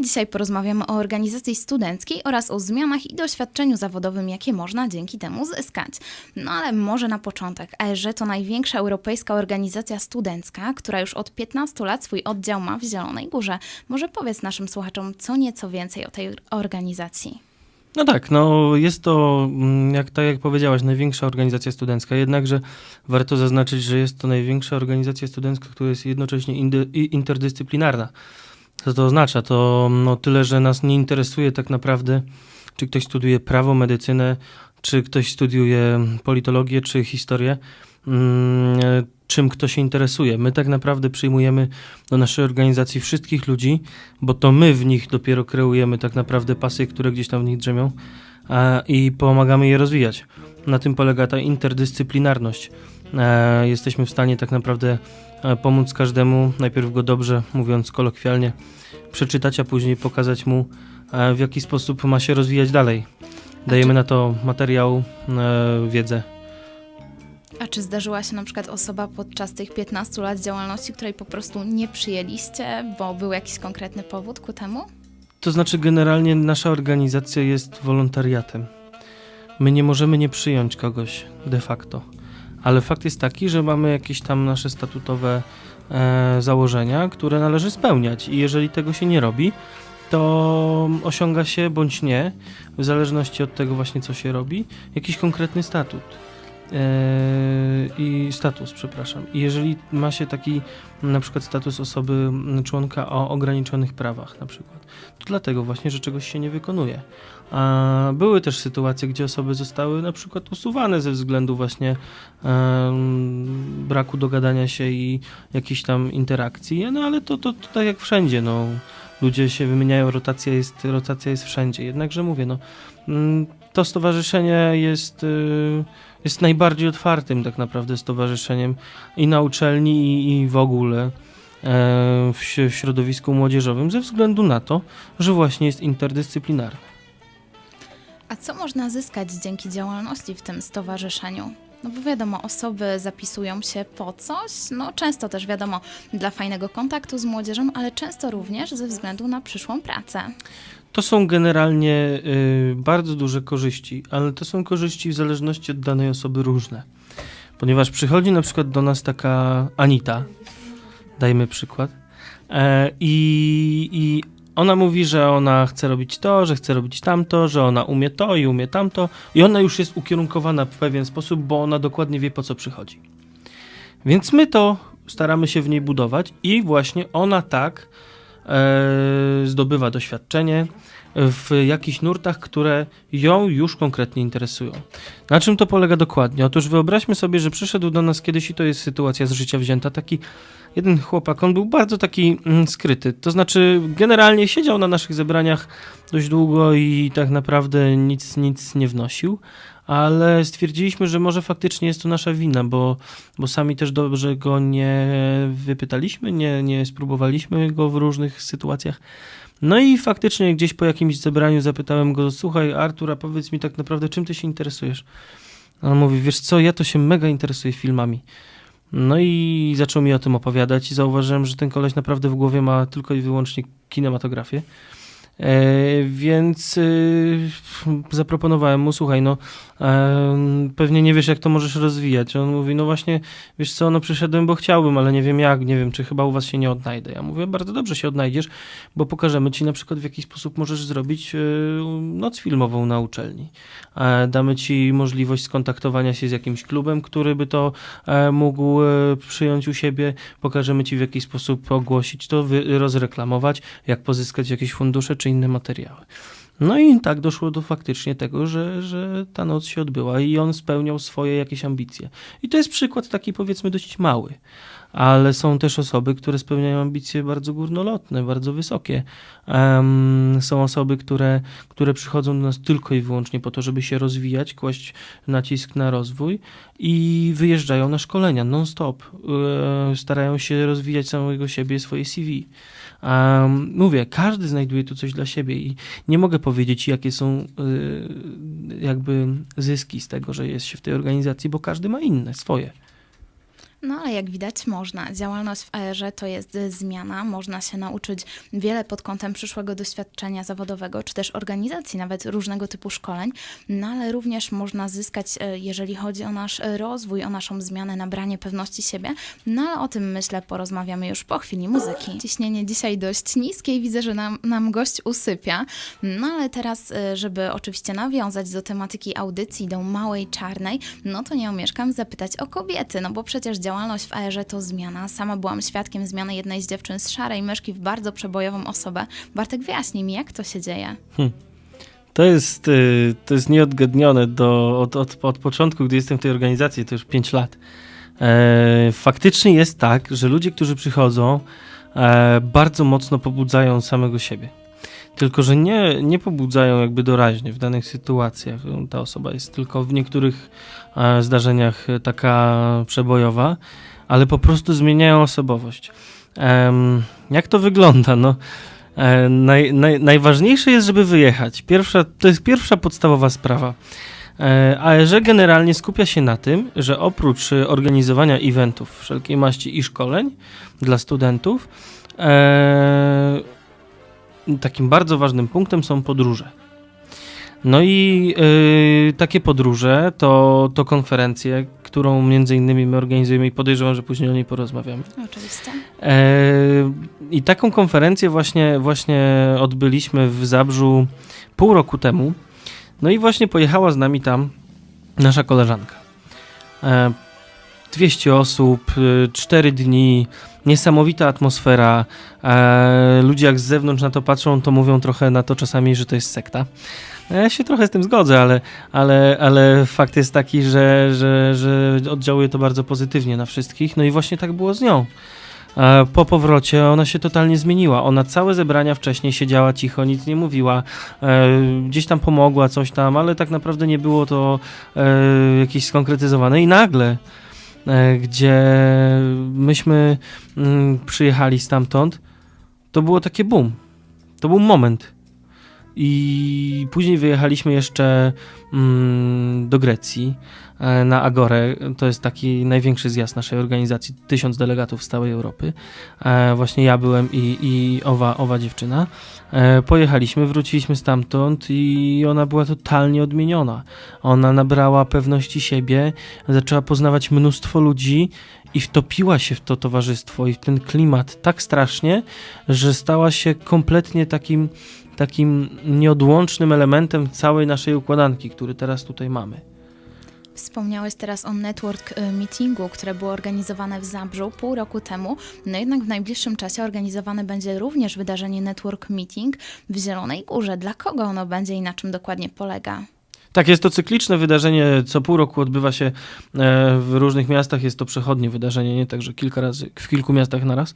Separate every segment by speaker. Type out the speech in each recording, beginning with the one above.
Speaker 1: Dzisiaj porozmawiamy o organizacji studenckiej oraz o zmianach i doświadczeniu zawodowym, jakie można dzięki temu zyskać. No ale może na początek. ASŻ to największa europejska organizacja studencka, która już od 15 lat swój oddział ma w Zielonej Górze. Może powiedz naszym słuchaczom co nieco więcej o tej organizacji.
Speaker 2: No tak, no jest to, mm, jak, tak jak powiedziałaś, największa organizacja studencka, jednakże warto zaznaczyć, że jest to największa organizacja studencka, która jest jednocześnie interdyscyplinarna. Co to oznacza? To no, tyle, że nas nie interesuje tak naprawdę, czy ktoś studiuje prawo, medycynę, czy ktoś studiuje politologię, czy historię, mm, czym kto się interesuje. My tak naprawdę przyjmujemy do naszej organizacji wszystkich ludzi, bo to my w nich dopiero kreujemy tak naprawdę pasy, które gdzieś tam w nich drzemią e, i pomagamy je rozwijać. Na tym polega ta interdyscyplinarność. E, jesteśmy w stanie tak naprawdę pomóc każdemu, najpierw go dobrze, mówiąc kolokwialnie, przeczytać, a później pokazać mu, e, w jaki sposób ma się rozwijać dalej. Dajemy na to materiał, e, wiedzę.
Speaker 1: A czy zdarzyła się na przykład osoba podczas tych 15 lat działalności, której po prostu nie przyjęliście, bo był jakiś konkretny powód ku temu?
Speaker 2: To znaczy, generalnie nasza organizacja jest wolontariatem. My nie możemy nie przyjąć kogoś de facto. Ale fakt jest taki, że mamy jakieś tam nasze statutowe e, założenia, które należy spełniać. I jeżeli tego się nie robi, to osiąga się bądź nie, w zależności od tego właśnie, co się robi, jakiś konkretny statut. E, I status, przepraszam. I jeżeli ma się taki na przykład status osoby członka o ograniczonych prawach, na przykład, to dlatego właśnie, że czegoś się nie wykonuje. A były też sytuacje, gdzie osoby zostały na przykład usuwane ze względu właśnie em, braku dogadania się i jakiejś tam interakcji, no ale to, to, to tak jak wszędzie, no. Ludzie się wymieniają, rotacja jest, rotacja jest wszędzie. Jednakże mówię, no, to stowarzyszenie jest, y, jest najbardziej otwartym tak naprawdę stowarzyszeniem i na uczelni, i, i w ogóle e, w, w środowisku młodzieżowym, ze względu na to, że właśnie jest interdyscyplinarny.
Speaker 1: A co można zyskać dzięki działalności w tym stowarzyszeniu? No bo wiadomo, osoby zapisują się po coś, no często też wiadomo, dla fajnego kontaktu z młodzieżą, ale często również ze względu na przyszłą pracę.
Speaker 2: To są generalnie y, bardzo duże korzyści, ale to są korzyści w zależności od danej osoby różne. Ponieważ przychodzi na przykład do nas taka Anita, dajmy przykład, e, i, i ona mówi, że ona chce robić to, że chce robić tamto, że ona umie to i umie tamto, i ona już jest ukierunkowana w pewien sposób, bo ona dokładnie wie po co przychodzi. Więc my to staramy się w niej budować, i właśnie ona tak zdobywa doświadczenie w jakichś nurtach, które ją już konkretnie interesują. Na czym to polega dokładnie? Otóż wyobraźmy sobie, że przyszedł do nas kiedyś i to jest sytuacja z życia wzięta, taki jeden chłopak, on był bardzo taki mm, skryty, to znaczy generalnie siedział na naszych zebraniach dość długo i tak naprawdę nic, nic nie wnosił, ale stwierdziliśmy, że może faktycznie jest to nasza wina, bo, bo sami też dobrze go nie wypytaliśmy, nie, nie spróbowaliśmy go w różnych sytuacjach. No i faktycznie gdzieś po jakimś zebraniu zapytałem go, słuchaj Artur, a powiedz mi tak naprawdę, czym ty się interesujesz? On mówi, wiesz co, ja to się mega interesuję filmami. No i zaczął mi o tym opowiadać i zauważyłem, że ten koleś naprawdę w głowie ma tylko i wyłącznie kinematografię. E, więc y, zaproponowałem mu, słuchaj, no pewnie nie wiesz, jak to możesz rozwijać. On mówi, no właśnie, wiesz co, no przyszedłem, bo chciałbym, ale nie wiem jak, nie wiem, czy chyba u was się nie odnajdę. Ja mówię, bardzo dobrze się odnajdziesz, bo pokażemy ci na przykład, w jaki sposób możesz zrobić y, noc filmową na uczelni. E, Damy ci możliwość skontaktowania się z jakimś klubem, który by to e, mógł e, przyjąć u siebie. Pokażemy ci, w jaki sposób ogłosić to, rozreklamować, jak pozyskać jakieś fundusze czy inne materiały. No i tak doszło do faktycznie tego, że, że ta noc się odbyła i on spełniał swoje jakieś ambicje. I to jest przykład taki powiedzmy dość mały, ale są też osoby, które spełniają ambicje bardzo górnolotne, bardzo wysokie. Em, są osoby, które, które przychodzą do nas tylko i wyłącznie po to, żeby się rozwijać, kłaść nacisk na rozwój i wyjeżdżają na szkolenia non-stop. E, starają się rozwijać samego siebie, swoje CV. Um, mówię, każdy znajduje tu coś dla siebie i nie mogę powiedzieć, jakie są y, jakby zyski z tego, że jest się w tej organizacji, bo każdy ma inne, swoje.
Speaker 1: No ale jak widać można. Działalność w AR to jest zmiana, można się nauczyć wiele pod kątem przyszłego doświadczenia zawodowego, czy też organizacji nawet różnego typu szkoleń, no ale również można zyskać, y, jeżeli chodzi o nasz rozwój, o naszą zmianę, nabranie pewności siebie, no ale o tym myślę porozmawiamy już po chwili muzyki. Ciśnienie dzisiaj dość niskie i widzę, że nam, nam gość usypia, no ale teraz, y, żeby oczywiście nawiązać do tematyki audycji, do Małej Czarnej, no to nie omieszkam zapytać o kobiety, no bo przecież działalność w AR to zmiana. Sama byłam świadkiem zmiany jednej z dziewczyn z szarej myszki w bardzo przebojową osobę. Bartek, wyjaśnij mi, jak to się dzieje?
Speaker 2: To jest, y, to jest nieodgadnione do, od, od, od początku, gdy jestem w tej organizacji, to już 5 lat. E, faktycznie jest tak, że ludzie, którzy przychodzą, e, bardzo mocno pobudzają samego siebie. Tylko, że nie, nie pobudzają jakby doraźnie w danych sytuacjach. Ta osoba jest tylko w niektórych e, zdarzeniach taka przebojowa, ale po prostu zmieniają osobowość. Jak to wygląda? No, E, naj, naj, najważniejsze jest, żeby wyjechać. Pierwsza, to jest pierwsza podstawowa sprawa. E, ARZ generalnie skupia się na tym, że oprócz organizowania eventów wszelkiej maści i szkoleń dla studentów, takim bardzo ważnym punktem są podróże. No i e, takie podróże to, to konferencje, którą między innymi my organizujemy i podejrzewam, że później o niej porozmawiamy.
Speaker 1: Oczywiście.
Speaker 2: E, I taką konferencję właśnie, właśnie odbyliśmy w Zabrzu pół roku temu. No i właśnie pojechała z nami tam nasza koleżanka. E, 200 osób, 4 dni, niesamowita atmosfera. E, ludzie jak z zewnątrz na to patrzą, to mówią trochę na to czasami, że to jest sekta. Ja się trochę z tym zgodzę, ale, ale, ale fakt jest taki, że, że, że oddziałuje to bardzo pozytywnie na wszystkich. No i właśnie tak było z nią. E, Po powrocie ona się totalnie zmieniła. Ona całe zebrania wcześniej siedziała cicho, nic nie mówiła, e, gdzieś tam pomogła, coś tam, ale tak naprawdę nie było to e, jakieś skonkretyzowane. I nagle, e, gdzie myśmy mm, przyjechali stamtąd, to było takie boom. To był moment. I później wyjechaliśmy jeszcze mm, do Grecji e, na Agorę. To jest taki największy zjazd naszej organizacji. Tysiąc delegatów z całej Europy. E, właśnie ja byłem i, i owa, owa dziewczyna. E, pojechaliśmy, wróciliśmy stamtąd i ona była totalnie odmieniona. Ona nabrała pewności siebie, zaczęła poznawać mnóstwo ludzi i wtopiła się w to towarzystwo i w ten klimat tak strasznie, że stała się kompletnie takim takim nieodłącznym elementem całej naszej układanki, który teraz tutaj mamy.
Speaker 1: Wspomniałeś teraz o network y, meetingu, które było organizowane w Zabrzu pół roku temu. No jednak w najbliższym czasie organizowane będzie również wydarzenie network meeting w Zielonej Górze. Dla kogo ono będzie i na czym dokładnie polega?
Speaker 2: Tak, jest to cykliczne wydarzenie, co pół roku odbywa się e, w różnych miastach, jest to przechodnie wydarzenie, nie tak, że kilka razy, w kilku miastach naraz. E,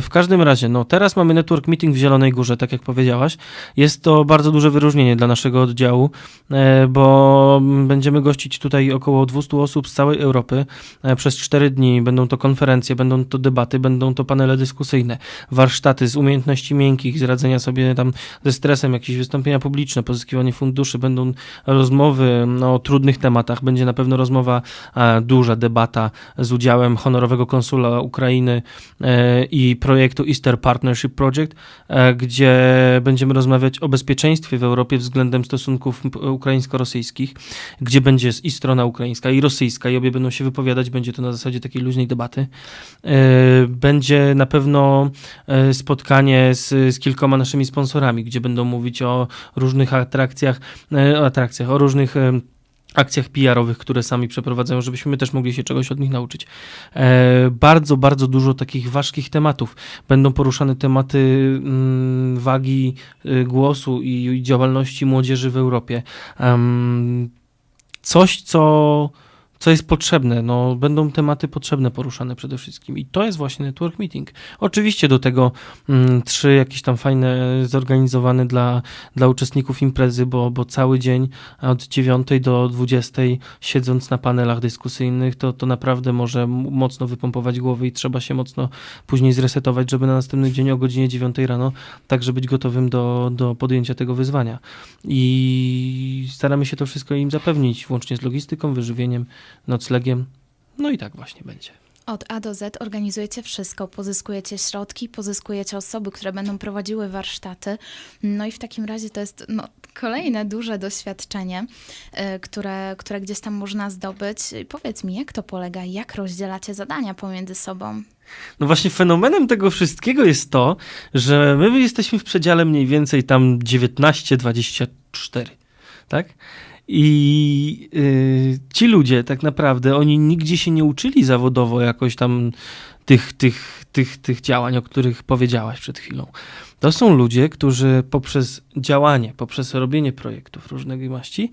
Speaker 2: w każdym razie, no teraz mamy network meeting w Zielonej Górze, tak jak powiedziałaś. Jest to bardzo duże wyróżnienie dla naszego oddziału, e, bo będziemy gościć tutaj około 200 osób z całej Europy przez 4 dni. Będą to konferencje, będą to debaty, będą to panele dyskusyjne, warsztaty z umiejętności miękkich, z radzenia sobie tam ze stresem, jakieś wystąpienia publiczne, pozyskiwanie funduszy, będą rozmowy no, o trudnych tematach. Będzie na pewno rozmowa, e, duża debata z udziałem honorowego konsula Ukrainy e, i projektu Easter Partnership Project, e, gdzie będziemy rozmawiać o bezpieczeństwie w Europie względem stosunków ukraińsko-rosyjskich, gdzie będzie i strona ukraińska i rosyjska i obie będą się wypowiadać. Będzie to na zasadzie takiej luźnej debaty. Będzie na pewno spotkanie z, z kilkoma naszymi sponsorami, gdzie będą mówić o różnych atrakcjach, o atrakcjach, o różnych akcjach PR-owych, które sami przeprowadzają, żebyśmy też mogli się czegoś od nich nauczyć. E, bardzo, bardzo dużo takich ważkich tematów. Będą poruszane tematy mm, wagi y, głosu i, działalności młodzieży w Europie. Coś, co, co jest potrzebne. No, będą tematy potrzebne poruszane przede wszystkim. I to jest właśnie network meeting. Oczywiście do tego mm, trzy jakieś tam fajne, zorganizowane dla, dla uczestników imprezy, bo, bo cały dzień od 9 do 20 siedząc na panelach dyskusyjnych, to, to naprawdę może mocno wypompować głowy i trzeba się mocno później zresetować, żeby na następny dzień o godzinie 9 rano także być gotowym do, do podjęcia tego wyzwania. I staramy się to wszystko im zapewnić, włącznie z logistyką, wyżywieniem, noclegiem. No i tak właśnie będzie.
Speaker 1: Od A do Z organizujecie wszystko, pozyskujecie środki, pozyskujecie osoby, które będą prowadziły warsztaty. No i w takim razie to jest no, kolejne duże doświadczenie, y, które, które gdzieś tam można zdobyć. Powiedz mi, jak to polega, jak rozdzielacie zadania pomiędzy sobą?
Speaker 2: No właśnie fenomenem tego wszystkiego jest to, że my jesteśmy w przedziale mniej więcej tam 19-24, tak? I y, ci ludzie tak naprawdę, oni nigdzie się nie uczyli zawodowo jakoś tam tych, tych, tych, tych działań, o których powiedziałaś przed chwilą. To są ludzie, którzy poprzez działanie, poprzez robienie projektów różnej maści,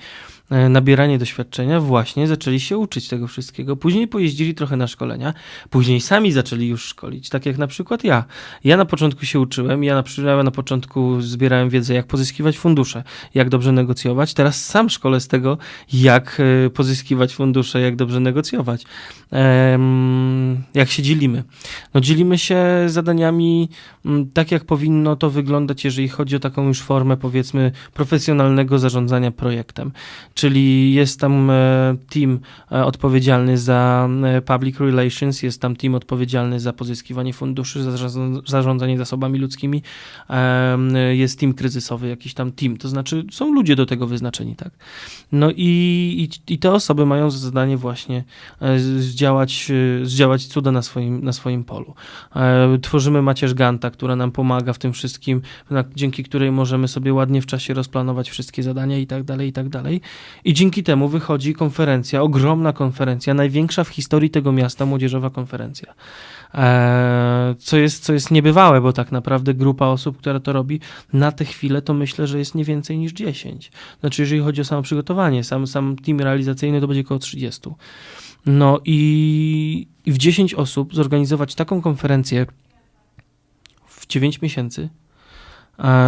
Speaker 2: e, nabieranie doświadczenia, właśnie zaczęli się uczyć tego wszystkiego. Później pojeździli trochę na szkolenia, później sami zaczęli już szkolić, tak jak na przykład ja. Ja na początku się uczyłem, ja na przykład na początku zbierałem wiedzę, jak pozyskiwać fundusze, jak dobrze negocjować. Teraz sam szkolę z tego, jak e, pozyskiwać fundusze, jak dobrze negocjować. Jak się dzielimy? No dzielimy się zadaniami tak, jak powinno to wyglądać, jeżeli chodzi o taką już formę, powiedzmy, profesjonalnego zarządzania projektem. Czyli jest tam e, team e, odpowiedzialny za e, public relations, jest tam team odpowiedzialny za pozyskiwanie funduszy, za zarząd- zarządzanie zasobami ludzkimi, jest team kryzysowy, jakiś tam team, to znaczy są ludzie do tego wyznaczeni, tak? No i, i, i te osoby mają za zadanie właśnie zdziałać, zdziałać cuda na swoim, na swoim polu. Tworzymy macierz Ganta, która nam pomaga w tym wszystkim, na, dzięki której możemy sobie ładnie w czasie rozplanować wszystkie zadania i tak dalej, i tak dalej. I dzięki temu wychodzi konferencja, ogromna konferencja, największa w historii tego miasta młodzieżowa konferencja. E, co, jest, co jest niebywałe, bo tak naprawdę grupa osób, która to robi, na tę chwilę to myślę, że jest nie więcej niż 10. Znaczy, jeżeli chodzi o samo przygotowanie, sam, sam team realizacyjny to będzie około 30. No i, i w 10 osób zorganizować taką konferencję 9 miesięcy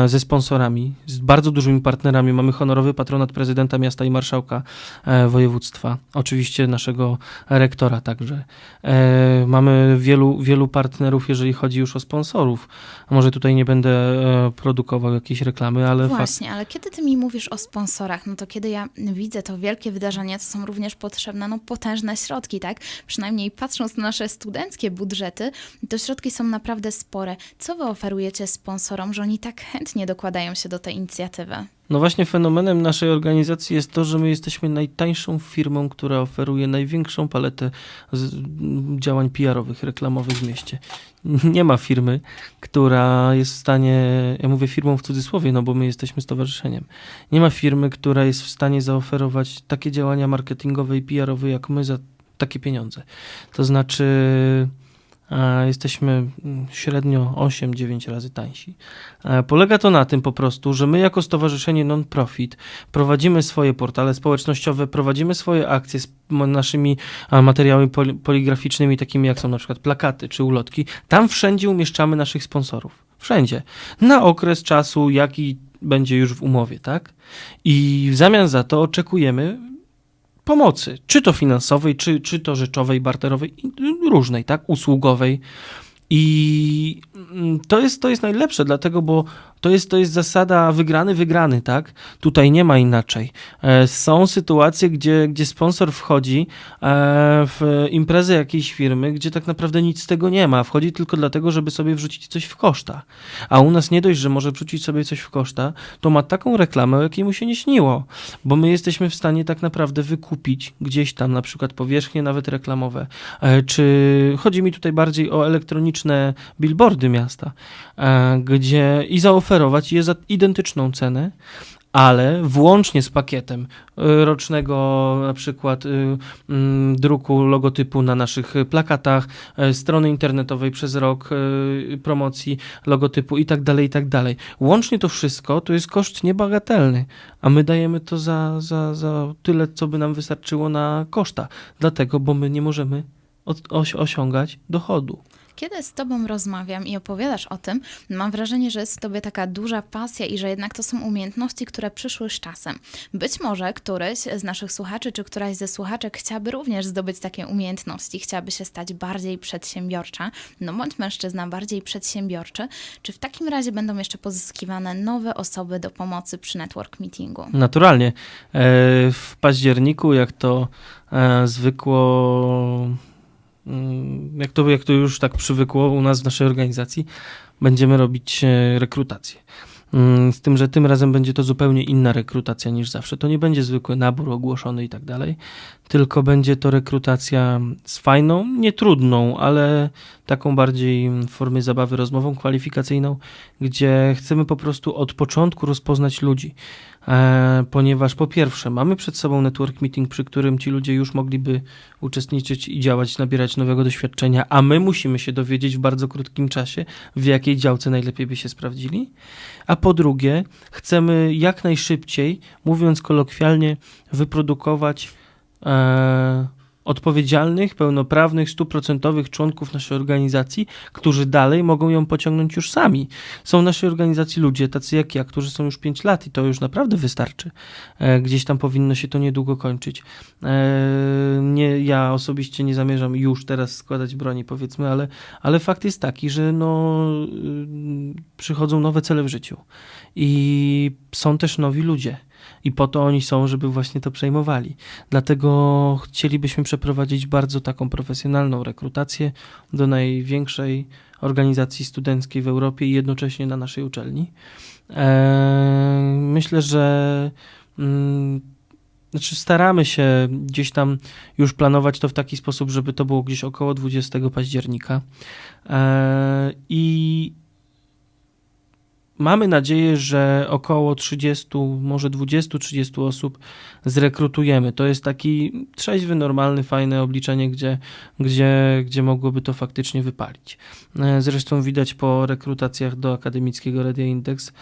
Speaker 2: ze sponsorami, z bardzo dużymi partnerami. Mamy honorowy patronat prezydenta miasta i marszałka e, województwa, oczywiście naszego rektora także. E, mamy wielu, wielu partnerów, jeżeli chodzi już o sponsorów. Może tutaj nie będę e, produkował jakiejś reklamy, ale fakt,
Speaker 1: Właśnie, ale kiedy ty mi mówisz o sponsorach, no to kiedy ja widzę to wielkie wydarzenie, to są również potrzebne no, potężne środki, tak? Przynajmniej patrząc na nasze studenckie budżety, to środki są naprawdę spore. Co wy oferujecie sponsorom, że oni tak chętnie dokładają się do tej inicjatywy?
Speaker 2: No właśnie fenomenem naszej organizacji jest to, że my jesteśmy najtańszą firmą, która oferuje największą paletę z, m, działań PR-owych, reklamowych w mieście. Nie ma firmy, która jest w stanie, ja mówię firmą w cudzysłowie, no bo my jesteśmy stowarzyszeniem. Nie ma firmy, która jest w stanie zaoferować takie działania marketingowe i PR-owe jak my za takie pieniądze. To znaczy jesteśmy mm, średnio 8-9 razy tańsi. E, Polega to na tym po prostu, że my jako stowarzyszenie non-profit prowadzimy swoje portale społecznościowe, prowadzimy swoje akcje z naszymi materiałami poli- poligraficznymi, takimi jak są na przykład plakaty czy ulotki. Tam wszędzie umieszczamy naszych sponsorów. Wszędzie. Na okres czasu, jaki będzie już w umowie, tak? I w zamian za to oczekujemy pomocy, czy to finansowej, czy, czy to rzeczowej, barterowej, różnej, tak? Usługowej. I mm, to jest, to jest najlepsze, dlatego, bo to jest, to jest zasada wygrany, wygrany, tak? Tutaj nie ma inaczej. E, Są sytuacje, gdzie, gdzie sponsor wchodzi e, w imprezę jakiejś firmy, gdzie tak naprawdę nic z tego nie ma. Wchodzi tylko dlatego, żeby sobie wrzucić coś w koszta. A u nas nie dość, że może wrzucić sobie coś w koszta, to ma taką reklamę, o jakiej mu się nie śniło. Bo my jesteśmy w stanie tak naprawdę wykupić gdzieś tam na przykład powierzchnie nawet reklamowe, e, czy chodzi mi tutaj bardziej o elektroniczne billboardy miasta, gdzie i zaoferować je za identyczną cenę, ale włącznie z pakietem y, rocznego na przykład y, mm, druku logotypu na naszych plakatach, y, strony internetowej przez rok promocji logotypu i tak dalej, i tak dalej. Łącznie to wszystko to jest koszt niebagatelny, a my dajemy to za, za, za tyle, co by nam wystarczyło na koszta. Dlatego, bo my nie możemy osiągać dochodu.
Speaker 1: Kiedy z Tobą rozmawiam i opowiadasz o tym, mam wrażenie, że jest w Tobie taka duża pasja i że jednak to są umiejętności, które przyszły z czasem. Być może któryś z naszych słuchaczy, czy któraś ze słuchaczek chciałaby również zdobyć takie umiejętności, chciałaby się stać bardziej przedsiębiorcza, no bądź mężczyzna bardziej przedsiębiorczy. Czy w takim razie będą jeszcze pozyskiwane nowe osoby do pomocy przy network meetingu?
Speaker 2: Naturalnie. E, W październiku, jak to e, zwykło jak to, jak to już tak przywykło u nas w naszej organizacji, będziemy robić e, rekrutację. Mm, Z tym, że tym razem będzie to zupełnie inna rekrutacja niż zawsze. To nie będzie zwykły nabór ogłoszony i tak dalej, tylko będzie to rekrutacja z fajną, nie trudną, ale taką bardziej w formie zabawy rozmową kwalifikacyjną, gdzie chcemy po prostu od początku rozpoznać ludzi. E, ponieważ po pierwsze mamy przed sobą network meeting, przy którym ci ludzie już mogliby uczestniczyć i działać, nabierać nowego doświadczenia, a my musimy się dowiedzieć w bardzo krótkim czasie, w jakiej działce najlepiej by się sprawdzili. A po drugie, chcemy jak najszybciej, mówiąc kolokwialnie, wyprodukować e, odpowiedzialnych, pełnoprawnych, stuprocentowych członków naszej organizacji, którzy dalej mogą ją pociągnąć już sami. Są w naszej organizacji ludzie, tacy jak ja, którzy są już 5 lat i to już naprawdę wystarczy. E, gdzieś tam powinno się to niedługo kończyć. E, nie, ja osobiście nie zamierzam już teraz składać broni, powiedzmy, ale, ale fakt jest taki, że no, y, przychodzą nowe cele w życiu i są też nowi ludzie. I po to oni są, żeby właśnie to przejmowali. Dlatego chcielibyśmy przeprowadzić bardzo taką profesjonalną rekrutację do największej organizacji studenckiej w Europie i jednocześnie na naszej uczelni. Eee, myślę, że mm, znaczy staramy się gdzieś tam już planować to w taki sposób, żeby to było gdzieś około 20 października. Eee, I mamy nadzieję, że około 30, może 20-30 osób zrekrutujemy. To jest taki trzeźwy, normalny, fajne obliczenie, gdzie, gdzie, gdzie mogłoby to faktycznie wypalić. E, Zresztą widać po rekrutacjach do akademickiego Radia Index,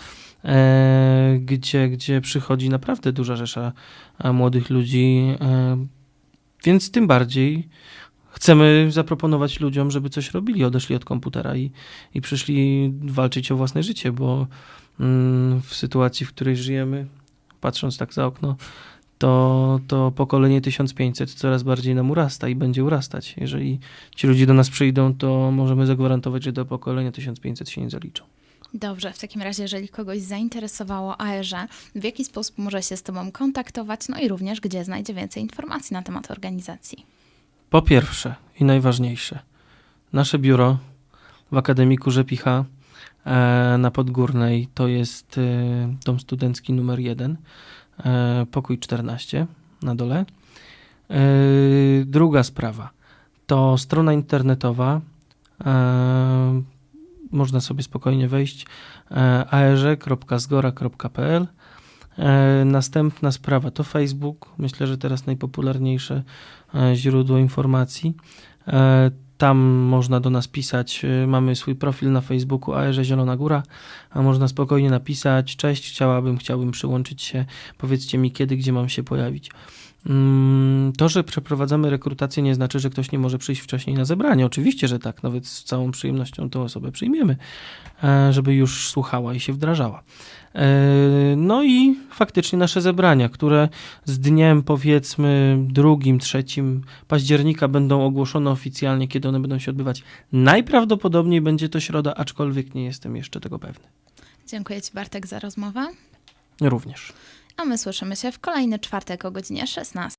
Speaker 2: e, gdzie, gdzie przychodzi naprawdę duża rzesza e, młodych ludzi, więc tym bardziej chcemy zaproponować ludziom, żeby coś robili, odeszli od komputera i, i przyszli walczyć o własne życie, bo mm, w sytuacji, w której żyjemy, patrząc tak za okno, to, to pokolenie 1500 coraz bardziej nam urasta i będzie urastać. Jeżeli ci ludzie do nas przyjdą, to możemy zagwarantować, że do pokolenia 1500 się nie zaliczą.
Speaker 1: Dobrze, w takim razie, jeżeli kogoś zainteresowało AER, w jaki sposób może się z Tobą kontaktować, no i również gdzie znajdzie więcej informacji na temat organizacji.
Speaker 2: Po pierwsze i najważniejsze, nasze biuro w Akademiku Rzepicha e, na Podgórnej to jest e, dom studencki numer 1, e, pokój 14 na dole. Druga sprawa to strona internetowa. Można sobie spokojnie wejść aerze.zgora.pl Następna sprawa to Facebook. Myślę, że teraz najpopularniejsze źródło informacji. E, Tam można do nas pisać. E, Mamy swój profil na Facebooku AER Zielona Góra, a można spokojnie napisać: Cześć, chciałabym, chciałbym przyłączyć się. Powiedzcie mi kiedy, gdzie mam się pojawić. Mm, To, że przeprowadzamy rekrutację, nie znaczy, że ktoś nie może przyjść wcześniej na zebranie. Oczywiście, że tak, nawet z całą przyjemnością tą osobę przyjmiemy, e, żeby już słuchała i się wdrażała. E, No i faktycznie nasze zebrania, które z dniem powiedzmy drugim, trzecim października będą ogłoszone oficjalnie, kiedy one będą się odbywać. Najprawdopodobniej będzie to środa, aczkolwiek nie jestem jeszcze tego pewny.
Speaker 1: Dziękuję Ci Bartek za rozmowę,
Speaker 2: Również.
Speaker 1: A my słyszymy się w kolejny czwartek o godzinie 16.